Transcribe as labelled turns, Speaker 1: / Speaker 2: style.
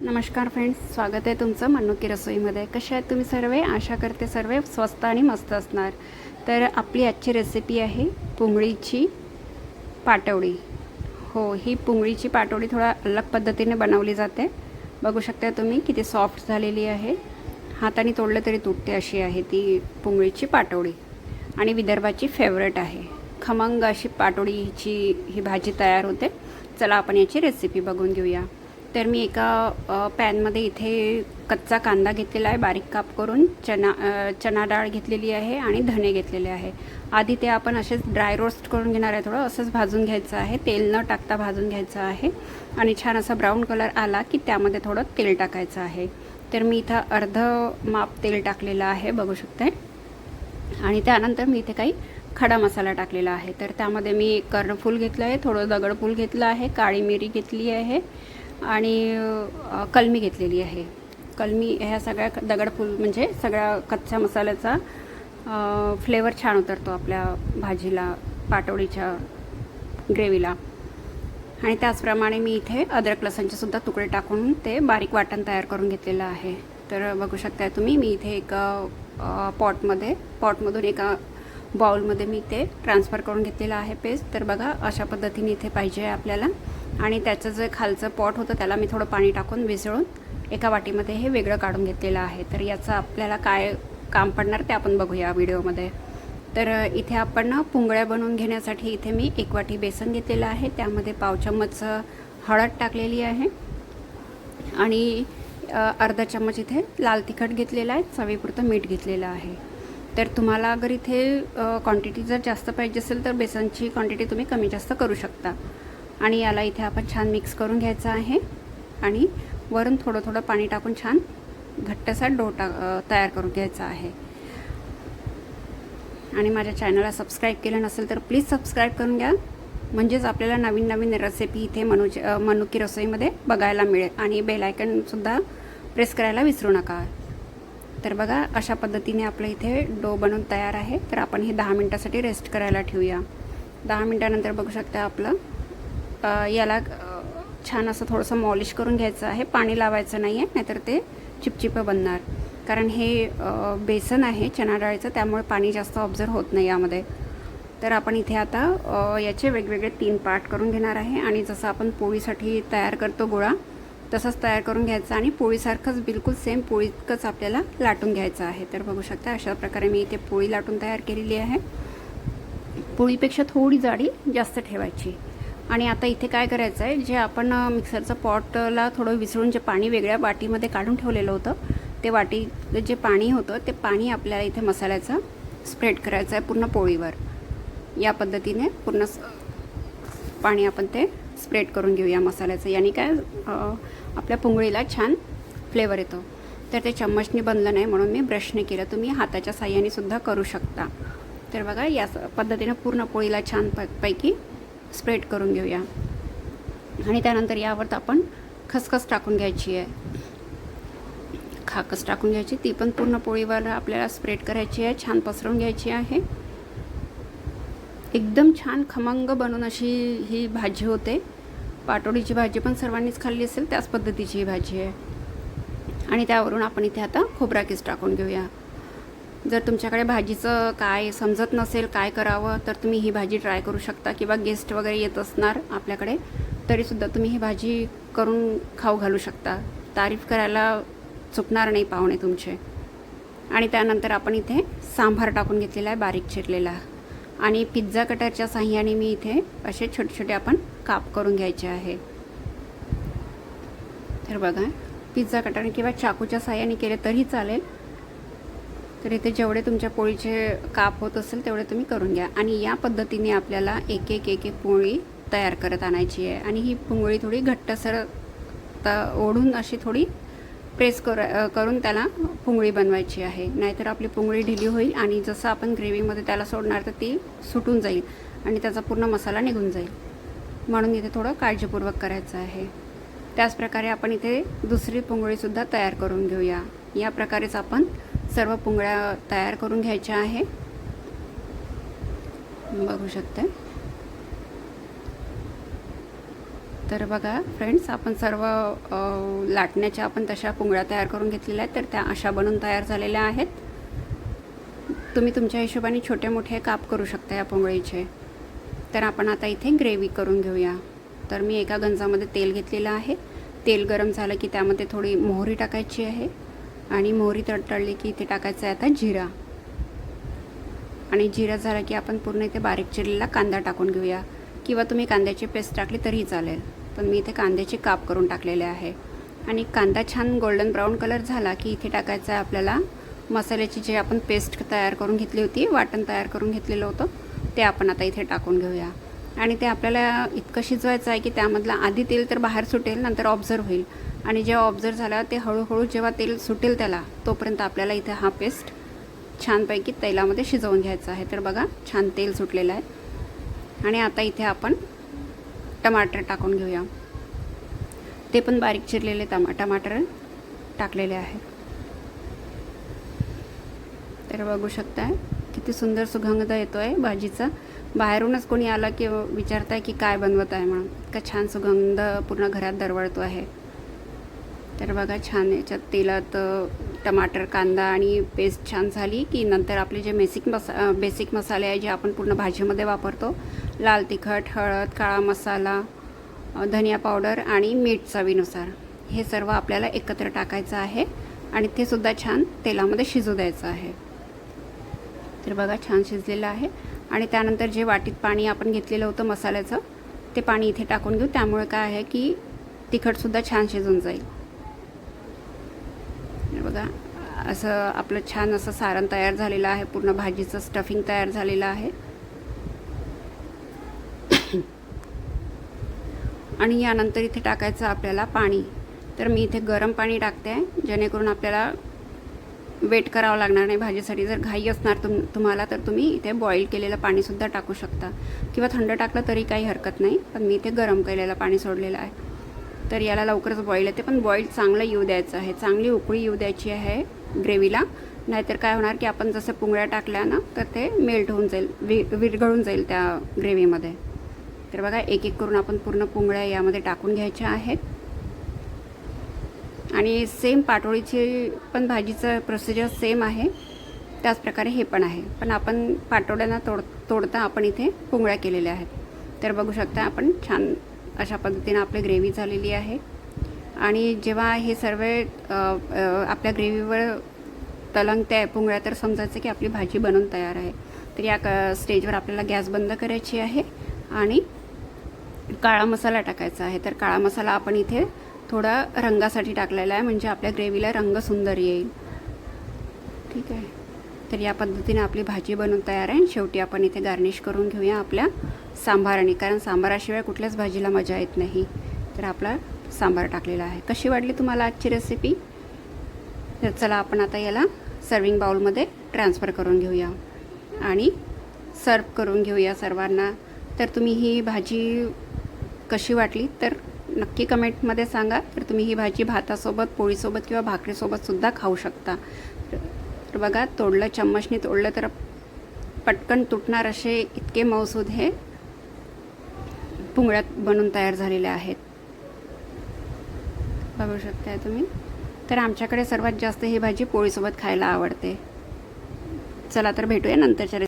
Speaker 1: नमस्कार फ्रेंड्स स्वागत आहे तुमचं मनुकी रसोईमध्ये. कसे आहेत तुम्ही सर्व? आशा करते सर्व स्वस्त आणि मस्त असणार. तर आपली आजची रेसिपी आहे पुंगळीची पाटवडी. हो ही पुंगळीची पाटवडी थोडा अलग पद्धतीने बनवली जाते. बघू शकता तुम्ही किती सॉफ्ट झालेली आहे. हाताने तोडलं तरी तुटते अशी आहे ती पुंगळीची पाटवडी. आणि विदर्भाची फेवरेट आहे. खमंग अशी पाटोळीची ही भाजी तयार होते. चला आपण याची रेसिपी बघून घेऊया. तर मी एका पॅनमध्ये इथे कच्चा कांदा घेतलेला आहे बारीक काप करून. चना चना डाळ घेतलेली आहे आणि धणे घेतलेले आहे. आधी ते आपण असेच ड्राय रोस्ट करून घेणार आहे थोडं असंच भाजून घ्यायचं आहे. तेल न टाकता भाजून घ्यायचं आहे. आणि छान असा ब्राऊन कलर आला की त्यामध्ये थोडं तेल टाकायचं आहे. तर मी इथं अर्ध माप तेल टाकलेलं आहे बघू शकते आणि त्यानंतर मी इथे काही खडा मसाला टाकलेला आहे. तर त्यामध्ये मी कर्णफूल घेतलं आहे थोडं दगडफूल घेतलं आहे काळी मिरी घेतली आहे आणि कलमी घेतलेली आहे. कलमी ह्या सगळ्या दगडफूल म्हणजे सगळ्या कच्च्या मसाल्याचा फ्लेवर छान उतरतो आपल्या भाजीला पाटोळीच्या ग्रेव्हीला. आणि त्याचप्रमाणे मी इथे अद्रक लसणचे सुद्धा तुकडे टाकून ते बारीक वाटण तयार करून घेतलेलं आहे. तर बघू शकताय तुम्ही मी इथे एका पॉटमध्ये पॉटमधून एका बाउलमध्ये मी ते ट्रान्सफर करून घेतलेलं आहे पेस्ट. तर बघा अशा पद्धतीने इथे पाहिजे आहे आपल्याला. आणि त्याचं जे खालचं पॉट होतं त्याला मी थोडं पाणी टाकून मिसळून एका वाटीमध्ये हे वेगळं काढून घेतलेलं आहे. तर याचं आपल्याला काय काम पडणार ते आपण बघूया व्हिडिओमध्ये. तर इथे आपण ना पुंगळ्या बनवून घेण्यासाठी इथे मी एक वाटी बेसन घेतलेलं आहे. त्यामध्ये पाव चम्मच हळद टाकलेली आहे. आणि अर्धा चम्मच इथे लाल तिखट घेतलेलं आहे. चवीपुरतं मीठ घेतलेलं आहे. तर तुम्हाला अगर इथे क्वांटिटी जर जास्त पाहिजे असेल तर बेसनची क्वांटिटी तुम्ही कमी जास्त करू शकता. आणि याला इथे आपण छान मिक्स करून घ्यायचं आहे. आणि वरून थोडं थोडं पाणी टाकून छान घट्टसा डो टा तयार करून घ्यायचा आहे. आणि माझ्या चॅनलला सबस्क्राईब केलं नसेल तर प्लीज सबस्क्राईब करून घ्या. म्हणजेच आपल्याला नवीन नवीन रेसिपी इथे मनुज मनुकी रसोईमध्ये बघायला मिळेल. आणि बेलायकनसुद्धा प्रेस करायला विसरू नका. तर बघा अशा पद्धतीने आपलं इथे डो बनवून तयार आहे. तर आपण हे दहा मिनटासाठी रेस्ट करायला ठेवूया. दहा मिनटानंतर बघू शकता आपलं याला छान असं थोडंसं मॉलिश करून घ्यायचं आहे. पाणी लावायचं नाही आहे नाहीतर ते चिपचिपं बनणार. कारण हे बेसन आहे चणा डाळीचं त्यामुळे पाणी जास्त ऑब्झर्व होत नाही यामध्ये. तर आपण इथे आता याचे वेगवेगळे तीन पार्ट करून घेणार आहे. आणि जसं आपण पोळीसाठी तयार करतो गोळा तसंच तयार करून घ्यायचा आणि पोळीसारखंच बिलकुल सेम पोळीतकंच आपल्याला लाटून घ्यायचं आहे. तर बघू शकता अशा प्रकारे मी इथे पोळी लाटून तयार केलेली आहे. पोळीपेक्षा थोडी जाडी जास्त ठेवायची. आणि आता इथे काय करायचं आहे जे आपण मिक्सरचं पॉटला थोडं विसळून जे पाणी वेगळ्या वाटीमध्ये काढून ठेवलेलं होतं ते वाटी जे पाणी होतं ते पाणी आपल्याला इथे मसाल्याचं स्प्रेड करायचं आहे पूर्ण पोळीवर. या पद्धतीने पूर्ण पाणी आपण ते स्प्रेड करून घेऊया मसाल्याचं. याने काय आपल्या पुंगळीला छान फ्लेवर येतो. तर ते चम्मचने बनलं नाही म्हणून मी ब्रशने केलं. तुम्ही हाताच्या साह्याने सुद्धा करू शकता. तर बघा या स- पद्धतीनं पूर्ण पोळीला छान प पैकी स्प्रेड करून घेऊया. आणि त्यानंतर यावर आपण खसखस टाकून घ्यायची आहे. खाकस टाकून घ्यायची ती पण पूर्ण पोळीवर आपल्याला स्प्रेड करायची आहे. छान पसरवून घ्यायची आहे. एकदम छान खमंग बनून अशी ही भाजी होते. पाटोडीची भाजी पण सर्वांनीच खाल्ली असेल त्याच पद्धतीची ही भाजी आहे. आणि त्यावरून आपण इथे आता खोबरा किस टाकून घेऊया. जर तुमच्याकडे भाजीचं काय समजत नसेल काय करावं तर तुम्ही ही भाजी ट्राय करू शकता किंवा गेस्ट वगैरे येत असणार आपल्याकडे तरीसुद्धा तुम्ही ही भाजी करून खाऊ घालू शकता. तारीफ करायला चुकणार नाही पाहुणे तुमचे. आणि त्यानंतर आपण इथे सांभार टाकून घेतलेला आहे बारीक चिरलेला. आणि पिझ्झा कटरच्या साह्याने मी इथे असे छोटे छोटे आपण काप करून घ्यायचे आहे. तर बघा पिझ्झा कटरने किंवा चाकूच्या साह्याने केले तरी चालेल. तर इथे जेवढे तुमच्या पोळीचे काप होत असेल तेवढे तुम्ही करून घ्या. आणि या पद्धतीने आपल्याला एक एक एक एक पोळी तयार करत आणायची आहे. आणि ही पोळी थोडी घट्टसर त ओढून अशी थोडी प्रेस कर करून त्याला पुंगळी बनवायची आहे. नाहीतर आपली पुंगळी ढिली होईल आणि जसं आपण ग्रेव्हीमध्ये त्याला सोडणार तर ती सुटून जाईल आणि त्याचा पूर्ण मसाला निघून जाईल. म्हणून इथे थोडं काळजीपूर्वक करायचं आहे. त्याचप्रकारे आपण इथे दुसरी पुंगळीसुद्धा तयार करून घेऊया. या प्रकारेच आपण सर्व पुंगळ्या तयार करून घ्यायच्या आहे. बघू शकते. तर बघा फ्रेंड्स आपण सर्व लाटण्याच्या आपण तशा पुंगळ्या तयार करून घेतलेल्या आहेत तर त्या अशा बनून तयार झालेल्या आहेत. तुम्ही तुमच्या हिशोबाने छोटे मोठे काप करू शकता या पुंगळीचे. तर आपण आता इथे ग्रेव्ही करून घेऊया. तर मी एका गंजामध्ये तेल घेतलेलं आहे. तेल गरम झालं की त्यामध्ये थोडी मोहरी टाकायची आहे. आणि मोहरी तडतडली की इथे टाकायचं आहे आता जिरा. आणि जिरा झाला की आपण पूर्ण इथे बारीक चिरलेला कांदा टाकून घेऊया. किंवा तुम्ही कांद्याची पेस्ट टाकली तरीही चालेल. पण मी इथे कांद्याचे काप करून टाकलेले आहे. आणि कांदा छान गोल्डन ब्राऊन कलर झाला की इथे टाकायचं आहे आपल्याला मसाल्याची जे आपण पेस्ट तयार करून घेतली होती वाटण तयार करून घेतलेलं होतं ते आपण आता इथे टाकून घेऊया. आणि ते आपल्याला इतकं शिजवायचं आहे की त्यामधलं आधी तेल तर बाहेर सुटेल नंतर ऑब्झर्व होईल. आणि जेव्हा ऑब्झर्व झाल्यावर ते हळूहळू जेव्हा तेल सुटेल त्याला तोपर्यंत आपल्याला इथे हा पेस्ट छानपैकी तेलामध्ये शिजवून घ्यायचा आहे. तर बघा छान तेल सुटलेलं आहे. आणि आता इथे आपण टमाटर टाकून घेऊया. ते पण बारीक चिरलेले टमा टमाटर टाकलेले आहेत. तर बघू शकताय. किती सुंदर सुगंध येतो आहे भाजीचा. बाहेरूनच कोणी आलं की विचारताय की काय बनवत आहे म्हणून. का छान सुगंध पूर्ण घरात दरवळतो आहे. तर बघा छान याच्यात तेलात टमाटर कांदा आणि पेस्ट छान झाली की नंतर आपले जे बेसिक मसा बेसिक मसाले आहे जे आपण पूर्ण भाजीमध्ये वापरतो. लाल तिखट हळद काळा मसाला धनिया पावडर आणि मीठ चवीनुसार. हे सर्व आपल्याला एकत्र टाकायचं आहे आणि ते सुद्धा छान तेलामध्ये शिजू द्यायचं आहे. तर बघा छान शिजलेलं आहे. आणि त्यानंतर जे वाटीत पाणी आपण घेतलेलं होतं मसाल्याचं ते पाणी इथे टाकून घेऊ. त्यामुळे काय आहे की तिखटसुद्धा छान शिजून जाईल. बघा असं आपलं छान असं सारण तयार झालेलं आहे. पूर्ण भाजीचं स्टफिंग तयार झालेलं आहे. आणि यानंतर इथे टाकायचं आपल्याला पाणी. तर मी इथे गरम पाणी टाकते आहे जेणेकरून आपल्याला वेट करावं लागणार नाही. भाजीसाठी जर घाई असणार तुम तुम्हाला तर तुम्ही इथे बॉईल केलेलं पाणीसुद्धा टाकू शकता. किंवा थंड टाकलं तरी काही हरकत नाही पण मी इथे गरम केलेलं पाणी सोडलेलं आहे. तर याला लवकरच बॉईल येते. पण बॉईल चांगलं येऊ द्यायचं आहे. चांगली उकळी येऊ द्यायची आहे ग्रेव्हीला नाहीतर काय होणार की आपण जसं पुंगळ्या टाकल्या ना तर ते मेल्ट होऊन जाईल वि विरघळून जाईल त्या ग्रेव्हीमध्ये तर बघा एक एक करून आपण पूर्ण पुंगळ्या यामध्ये टाकून घ्यायच्या आहेत. आणि सेम पाटोळीची पण भाजीचं प्रोसिजर सेम आहे. त्याचप्रकारे हे पण आहे. पण आपण पाटोळ्यांना तोड तोडता आपण इथे पुंगळ्या केलेल्या आहेत. तर बघू शकता आपण छान अशा पद्धतीनं आपली ग्रेव्ही झालेली आहे. आणि जेव्हा हे सर्व आपल्या ग्रेव्हीवर तलंगत्या आहे पुंगळ्या तर समजायचं की आपली भाजी बनवून तयार आहे. तर या क स्टेजवर आपल्याला गॅस बंद करायची आहे आणि काळा मसाला टाकायचा आहे. तर काळा मसाला आपण इथे थोडा रंगासाठी टाकलेला आहे म्हणजे आपल्या ग्रेव्हीला रंग सुंदर येईल. ठीक आहे. तर या पद्धतीने आपली भाजी बनवून तयार आहे. शेवटी आपण इथे गार्निश करून घेऊया आपल्या सांबाराने कारण सांबाराशिवाय कुठल्याच भाजीला मजा येत नाही. तर आपला सांबार टाकलेला आहे. कशी वाटली तुम्हाला आजची रेसिपी तर चला आपण आता याला सर्विंग बाउलमध्ये ट्रान्सफर करून घेऊया. आणि सर्व करून घेऊया सर्वांना. तर तुम्ही ही भाजी कशी वाटली? तर नक्की कमेंटमध्ये सांगा. तर तुम्ही ही भाजी भातासोबत पोळीसोबत किंवा भाकरीसोबतसुद्धा खाऊ शकता. तर बघा तोडलं चम्मचने तोडलं तर पटकन तुटणार असे इतके मौसूद हे पुंगळ्यात बनून तयार झालेले आहेत. बघू शकताय तुम्ही? तर आमच्याकडे सर्वात जास्त ही भाजी पोळीसोबत खायला आवडते. चला तर भेटूया नंतरच्या